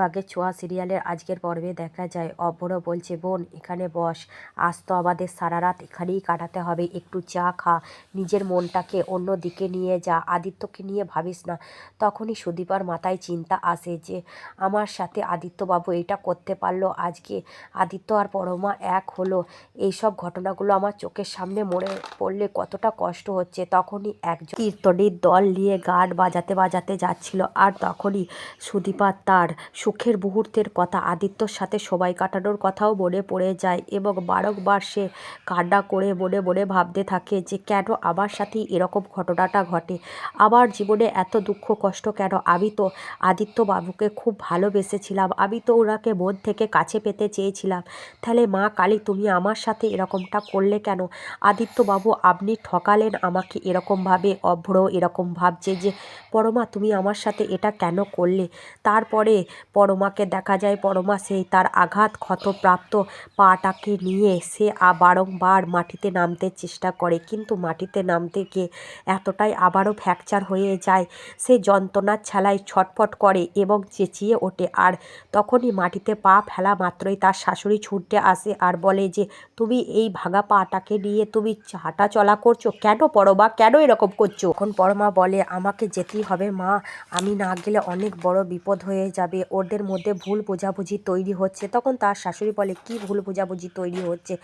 আগে ছোঁয়া সিরিয়ালের আজকের পর্বে দেখা যায়। অভ্র বলছে, বোন, এখানে বস। আজ তো আমাদের সারা রাত এখানেই কাটাতে হবে। একটু চা খা। নিজের মনটাকে অন্য দিকে নিয়ে যা। আদিত্যকে নিয়ে ভাবিস না। তখনই সুদীপার মাথায় চিন্তা আসে যে, আমার সাথে আদিত্যবাবু এটা করতে পারল আজকে। আদিত্য আর পরমা এক হলো। এইসব ঘটনাগুলো আমার চোখের সামনে মরে পড়লে কতটা কষ্ট হচ্ছে। তখনই একজন কীর্তনীর দল নিয়ে গান বাজাতে বাজাতে যাচ্ছিল। আর তখনই সুদীপা তার সুখের মুহূর্তের কথা, আদিত্যর সাথে সময় কাটানোর কথাও মনে পড়ে যায় এবং বারংবার সে কান্না করে মনে মনে ভাবতে থাকে যে কেন আমার সাথেই এরকম ঘটনাটা ঘটে? আমার জীবনে এত দুঃখ, কষ্ট কেন? আমি তো আদিত্য বাবুকে খুব ভালোবেসেছিলাম। আমি তো ওনাকে মন থেকে কাছে পেতে চেয়েছিলাম। তাহলে মা কালী, তুমি আমার সাথে এরকমটা করলে কেন? আদিত্য বাবু, আপনি ঠকালেন আমাকে এরকমভাবে, অভ্র এরকম ভাবছে যে, পরমা, তুমি আমার সাথে এটা কেন করলে? তারপরে পরমাকে দেখা যায়, পরমা সেই তার আঘাত ক্ষতপ্রাপ্ত পাটাকে নিয়ে সে বারংবার মাটিতে নামতে চেষ্টা করে। কিন্তু মাটিতে নামতে গিয়ে এতটাই আবারও ফ্র্যাকচার হয়ে যায়, সে যন্ত্রণার ছালায় ছটফট করে এবং চেঁচিয়ে ওঠে। আর তখনই মাটিতে পা ফেলা মাত্রই তার শাশুড়ি ছুটতে আসে আর বলে যে, তুমি এই ভাঙা পাটাকে নিয়ে তুমি হাঁটা চলা করছ? কেন পরমা? কেন এরকম করছ? এখন পরমা বলে, আমাকে যেতেই হবে মা। আমি না গেলে অনেক বড় বিপদ হয়ে যাবে। ওদের মধ্যে ভুল বোঝাবুঝি তৈরি হচ্ছে। তখন তার শাশুড়ি বলে, কি ভুল বোঝাবুঝি তৈরি হচ্ছে?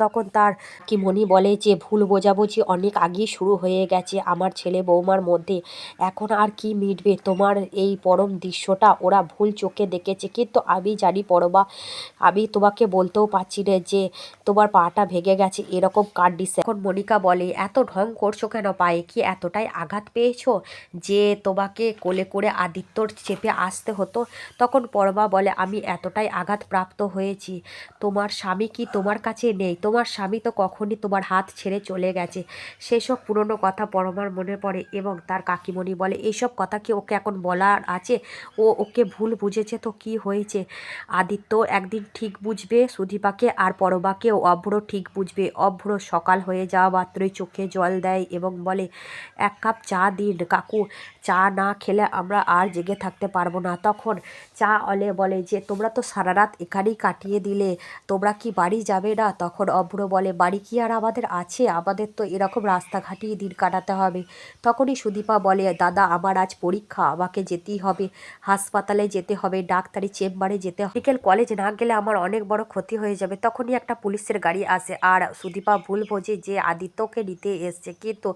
তখন তার কি মনি বলে যে, ভুল বোঝাবুঝি অনেক আগেই শুরু হয়ে গেছে আমার ছেলে বৌমার মধ্যে। এখন আর কি মিটবে? তোমার এই পরম দৃশ্যটা ওরা ভুল চোখে দেখেছে। কিন্তু আমি জানি পরবা আমি তোমাকে বলতেও পারছি না যে, তোমার পাটা ভেঙে গেছে এরকম কান্ডিস এখন মনিকা বলে, এত ঢং করছ কেন পায়ে? কি এতটাই আঘাত পেয়েছ যে, তোমাকে কোলে করে আদিত্যর চেপে আসতে হতো? তখন পরমা বলে, আমি এতটাই আঘাতপ্রাপ্ত হয়েছি। তোমার স্বামী কি তোমার কাছে নেই? তোমার স্বামী তো কখনই তোমার হাত ছেড়ে চলে গেছে সেসব পুরনো কথা পরমার মনে পড়ে এবং তার কাকিমণি বলে, এইসব কথা কি ওকে এখন বলার আছে? ও ওকে ভুল বুঝেছে তো কি হয়েছে? আদিত্য একদিন ঠিক বুঝবে, সুদীপাকে আর পরবাকেও অভ্র ঠিক বুঝবে। অভ্র সকাল হয়ে যাওয়া মাত্রই চোখে জল দেয় এবং বলে, এক কাপ চা দিন, কাকু। চা না খেলে আমরা আর জেগে থাকতে পারব না তখন চা অলে বলে যে, তোমরা তো সারা রাত এখানেই কাটিয়ে দিলে, তোমরা কি বাড়ি যাবে না? তখন অভ্র বলে, বাড়ি কি আর আমাদের আছে? আমাদের তো এরকম রাস্তাঘাটেই দিন কাটাতে হবে। তখনই সুদীপা বলে, দাদা, আমার আজ পরীক্ষা, আমাকে যেতেই হবে। হাসপাতালে যেতে হবে, ডাক্তারি চেম্বারে যেতে হবে। মেডিকেল কলেজ না গেলে আমার অনেক বড় ক্ষতি হয়ে যাবে। তখনই একটা পুলিশের গাড়ি আসে, আর সুদীপা ভুল বোঝে যে, আদিত্যকে নিতে এসছে। কিন্তু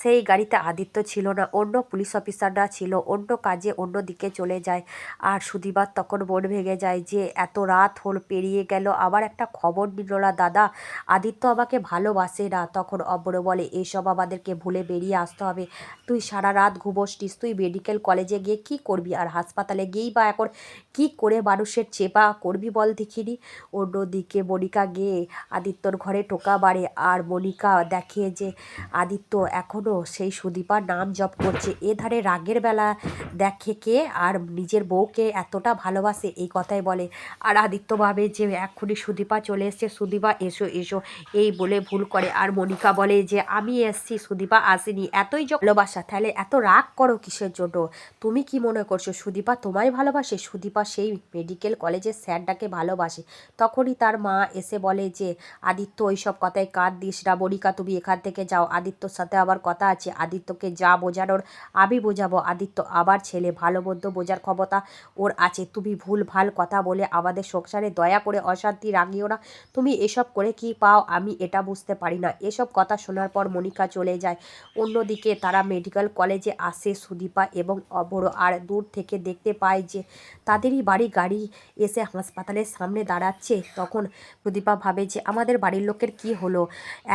সেই গাড়িতে আদিত্য ছিল না, অন্য পুলিশ অফিসাররা ছিল, অন্য কাজে অন্য দিকে চলে যায়। আর সুদীপার তখন মন ভেঙে যায় যে এত রাত হল, পেরিয়ে গেল। আবার একটা খবর নিল না, দাদা, আদিত্য আমাকে ভালোবাসে না। তখন অব্র বলে, এসব আমাদেরকে ভুলে বেরিয়ে আসতে হবে। তুই সারা রাত ঘুমোসটিস তুই মেডিকেল কলেজে গিয়ে কি করবি? আর হাসপাতালে গিয়েই বা এখন কি করে মানুষের চেপা করবি বল দেখিনি? অন্যদিকে মনিকা গিয়ে আদিত্যর ঘরে টোকা বাড়ে আর মনিকা দেখে যে আদিত্য এখনও সেই সুদীপার নাম জপ করছে। এ ধারে রাগের বেলা দেখে কে? আর নিজের বউকে এতটা ভালোবাসে এই কথাই বলে। আর আদিত্য ভাবে যে এক্ষুনি সুদীপা চলে এসছে, সুদীপা, এসো এসো, এই বলে ভুল করে। আর মনিকা বলে যে, আমি এসছি, সুদীপা আসেনি। এতই যে ভালোবাসা, তাহলে এত রাগ করো কিসের জন্য? তুমি কি মনে করছ, সুদীপা তোমায় ভালোবাসে? সুদীপা সেই মেডিকেল কলেজের স্যারটাকে ভালোবাসে। তখনই তার মা এসে বলে যে, আদিত্য, ওইসব কথায় কাঁদ দিস না। মনিকা, তুমি এখান থেকে যাও। আদিত্যর সাথে আবার কথা আছে। আদিত্যকে যা বোঝানোর, আমি বোঝাবো। আদিত্য আবার ছেলে। ভালো মন্দ বোঝার ক্ষমতা ওর আছে। তুমি ভুল, ভালো কথা বলে আমাদের সংসারে দয়া করে অশান্তি রাগিও না। তুমি এসব করে কি পাও আমি এটা বুঝতে পারি না। এসব কথা শোনার পর মনিকা চলে যায়। অন্যদিকে তারা মেডিকেল কলেজে আসে সুদীপা এবং অবর আর দূর থেকে দেখতে পায় যে তাদেরই বাড়ি গাড়ি এসে হাসপাতালের সামনে দাঁড়াচ্ছে। তখন প্রদীপা ভাবে যে আমাদের বাড়ির লোকের কি হলো?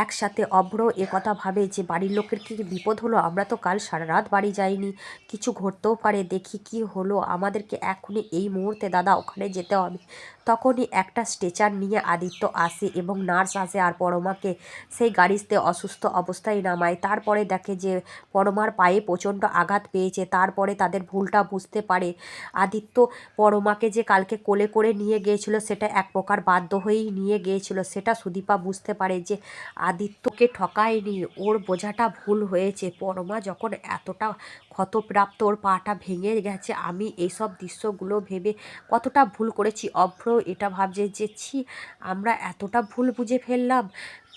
একসাথে অভ্র এ কথা ভাবে যে বাড়ির লোকের কি বিপদ হলো? আমরা তো কাল সারা রাত বাড়ি যাইনি। কিছু ঘটতেও পারে, দেখি কি হলো? আমাদেরকে এখনই এই মুহূর্তে দাদা ওখানে যেতে হবে। তখনই একটা স্ট্রেচার নিয়ে আদিত্য আসে এবং নার্স আসে আর পরমাকে সেই গাড়িতে অসুস্থ অবস্থায় নামায়। তারপরে দেখে যে পরমার পায়ে প্রচণ্ড আঘাত পেয়েছে, তারপরে তাদের ভুলটা বুঝতে পারে। আদিত্য পরমাকে যে কালকে কোলে করে নিয়ে গিয়েছিল, সেটা এক প্রকার বাধ্য হয়েই নিয়ে গিয়েছিল। সেটা সুদীপা বুঝতে পারে যে আদিত্যকে ঠকায়নি, ওর বোঝাটা ভুল হয়েছে। পরমা যখন এতটা ক্ষতপ্রাপ্ত, ওর পাটা ভেঙে গেছে, আমি এইসব দৃশ্যগুলো ভেবে কতটা ভুল করেছি, অভ্র এটা ভাবছে যে ছি আমরা এতটা ভুল বুঝে ফেললাম।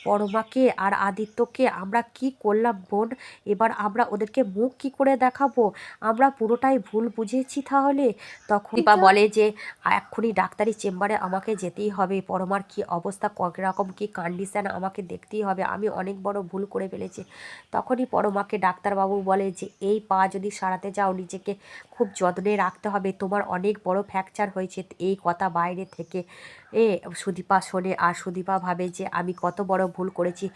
পরমাকে আর আদিত্যকে আমরা কি করলাম বোন? এবার আমরা ওদেরকে মুখ কি করে দেখাবো? আমরা পুরোটাই ভুল বুঝেছি তাহলে? তখন দীপা বলে যে এক্ষুনি ডাক্তারি চেম্বারে আমাকে যেতেই হবে। পরমার কি অবস্থা? কীরকম কি কন্ডিশন আমাকে দেখতেই হবে। আমি অনেক বড় ভুল করে ফেলেছি। তখনই পরমাকে ডাক্তারবাবু বলে যে এই পা যদি সারাতে যাও নিজেকে খুব যত্নে রাখতে হবে। তোমার অনেক বড় ফ্র্যাকচার হয়েছে এই কথা বাইরে থেকে। এ সুদীপা শোনে আর সুদীপা ভাবে যে আমি কত বড় ভুল করেছি।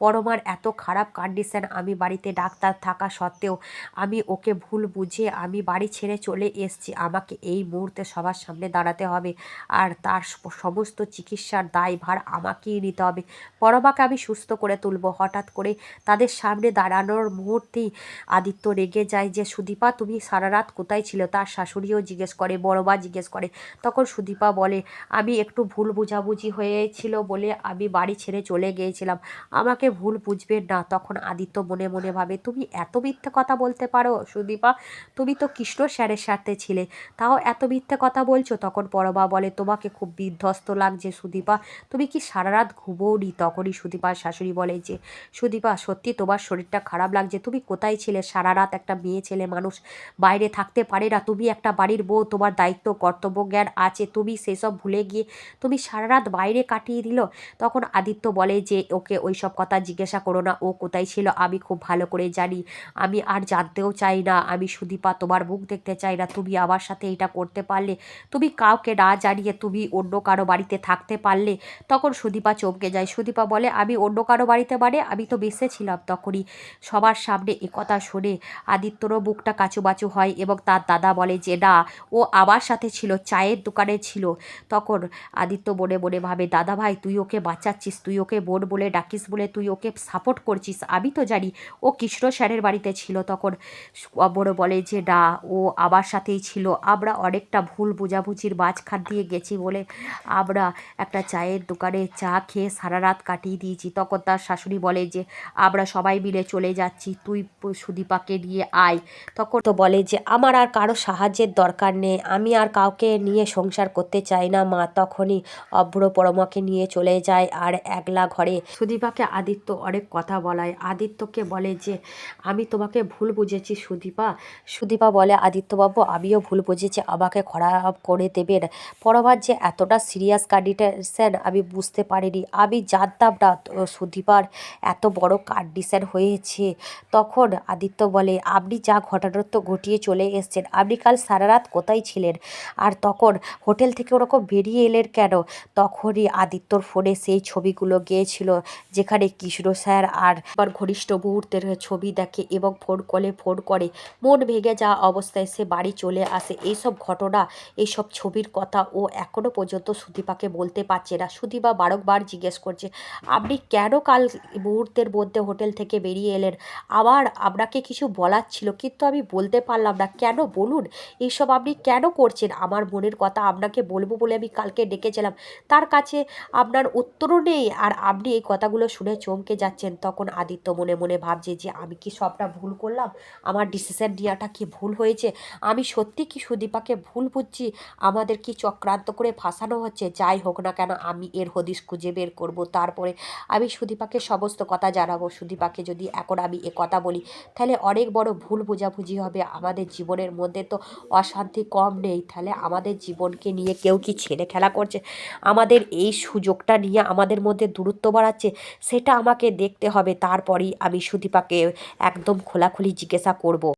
পরমার এত খারাপ কন্ডিশন আমি বাড়িতে ডাক্তার থাকা সত্ত্বেও আমি ওকে ভুল বুঝে আমি বাড়ি ছেড়ে চলে এসেছি। আমাকে এই মুহূর্তে সবার সামনে দাঁড়াতে হবে আর তার সমস্ত চিকিৎসার দায়ভার আমাকেই নিতে হবে। পরমাকে আমি সুস্থ করে তুলব। হঠাৎ করে তাদের সামনে দাঁড়ানোর মুহূর্তেই আদিত্য রেগে যায় যে, সুদীপা, তুমি সারা রাত কোথায় ছিল? তার শাশুড়িও জিজ্ঞেস করে বড়বা জিজ্ঞেস করে। তখন সুদীপা বলে, আমি একটু ভুল বুঝাবুঝি হয়েছিল বলে আমি বাড়ি ছেড়ে চলে গিয়েছিলাম। আমাকে ভুল বুঝবেন না। তখন আদিত্য মনে মনে ভাবে, তুমি এত মিথ্যে কথা বলতে পারো সুদীপা? তুমি তো কৃষ্ণ স্যারের সাথে ছিলে। তাও এত মিথ্যে কথা বলছো? তখন পরবা বলে, তোমাকে খুব বিধ্বস্ত লাগছে সুদীপা। তুমি কি সারা রাত ঘুমোওনি? তখনই সুদীপার শাশুড়ি বলে যে, সুদীপা, সত্যি তোমার শরীরটা খারাপ লাগছে। তুমি কোথায় ছিলে? সারা রাত একটা মেয়ে ছেলে মানুষ বাইরে থাকতে পারে না। তুমি একটা বাড়ির বউ, তোমার দায়িত্ব, কর্তব্য, জ্ঞান আছে। তুমি সেসব ভুলে গিয়ে তুমি সারা রাত বাইরে কাটিয়ে দিল? তখন আদিত্য বলে যে ওকে ওই সব কথা জিজ্ঞাসা করো না, ও কোথায় ছিল আমি খুব ভালো করে জানি। আমি আর জানতেও চাই না, আমি সুদীপা তোমার মুখ দেখতে চাই না, তুমি আমার সাথে এটা করতে পারলে। তুমি কাউকে না জানিয়ে তুমি অন্য কারও বাড়িতে থাকতে পারলে। তখন সুদীপা চমকে যায়। সুদীপা বলে, আমি অন্য কারও বাড়িতে মানে আমি তো বেঁচে ছিলাম তখনই। সবার সামনে একথা শুনে। আদিত্যরও বুকটা কাচুবাচু হয় এবং তার দাদা বলে যে, না, ও আমার সাথে ছিল, চায়ের দোকানে ছিল। তখন আদিত্য মনে মনে ভাবে দাদা ভাই তুই ওকে বাঁচাচ্ছিস, তুই ওকে বোন বলে ডাকিস বলে তুই ওকে সাপোর্ট করছিস। আমি তো জানি ও কৃষ্ণ স্যারের বাড়িতে ছিল তখন। বড় বলে যে, না, ও আবার সাথেই ছিল। আমরা অনেকটা ভুল বোঝাবুঝির মাঝখান দিয়ে গেছি বলে আমরা একটা চায়ের দোকানে চা খেয়ে সারা রাত কাটিয়ে দিয়েছি। তখন তার শাশুড়ি বলে যে, আমরা সবাই মিলে চলে যাচ্ছি। তুই সুদীপাকে নিয়ে আয়। তখন তো বলে যে, আমার আর কারও সাহায্যের দরকার নেই। আমি আর কাউকে নিয়ে সংসার করতে চাই না মা। তখনই অভ্র পরমাকে নিয়ে চলে যায় আর একলা ঘরে সুদীপাকে আদিত্য অনেক কথা বলায়। আদিত্যকে বলে যে, আমি তোমাকে ভুল বুঝেছি সুদীপা। সুদীপা বলে, আদিত্যবাবু, আমিও ভুল বুঝেছি, আমাকে খারাপ করে দেবেন। পরবার যে এতটা সিরিয়াস কন্ডিশন আমি বুঝতে পারিনি। আমি জানতাম না সুদীপার এত বড় কন্ডিশন হয়েছে। তখন আদিত্য বলে, আপনি যা ঘটানোর তো ঘটিয়ে চলে এসছেন, আপনি কাল সারা রাত কোথায় ছিলেন? আর তখন হোটেল থেকে ওরকম বেরিয়ে এলেন কেন? তখনই আদিত্যর ফোনে সেই ছবিগুলো গিয়েছিল। যেখানে কৃষ্ণ স্যার আর আবার ঘনিষ্ঠ মুহূর্তের ছবি দেখে এবং ফোন কলে ফোন করে। মন ভেঙে যাওয়া অবস্থায় সে বাড়ি চলে আসে। এইসব ঘটনা, এইসব ছবির কথা ও এখনও পর্যন্ত সুদীপাকে বলতে পারছে না। সুদীপা বারংবার জিজ্ঞেস করছে, আপনি কেন কাল মুহূর্তের মধ্যে হোটেল থেকে বেরিয়ে এলেন? আবার আপনাকে কিছু বলার ছিল, কিন্তু আমি বলতে পারলাম না। কেন? বলুন, এইসব আপনি কেন করছেন? আমার মনের কথা আপনাকে বলব বলে আমি কালকে ডেকেছিলাম। তার কাছে আপনার উত্তরও নেই আর আপনি এই কথাগুলো শুনে চমকে যাচ্ছেন। তখন আদিত্য মনে মনে ভাবছে যে, আমি কি সবটা ভুল করলাম? আমার ডিসিশন নেওয়াটা কি ভুল হয়েছে? আমি সত্যি কি সুদীপাকে ভুল বুঝছি? আমাদের কি চক্রান্ত করে ফাঁসানো হচ্ছে? যাই হোক না কেন, আমি এর হদিশ খুঁজে বের করব। তারপরে আমি সুদীপাকে সমস্ত কথা জানাব। সুদীপাকে যদি এখন আমি এ কথা বলি, তাহলে অনেক বড় ভুল বোঝাবুঝি হবে। আমাদের জীবনের মধ্যে তো অশান্তি কম নেই। তাহলে আমাদের জীবনকে নিয়ে কেউ কি ছেলে খেলা করছে? আমাদের এই সুযোগটা নিয়ে আমাদের মধ্যে দূরত্ব বাড়াচ্ছে সেটা আমাকে দেখতে হবে। তারপরেই আমি সুদীপাকে একদম খোলাখুলি জিজ্ঞাসা করব।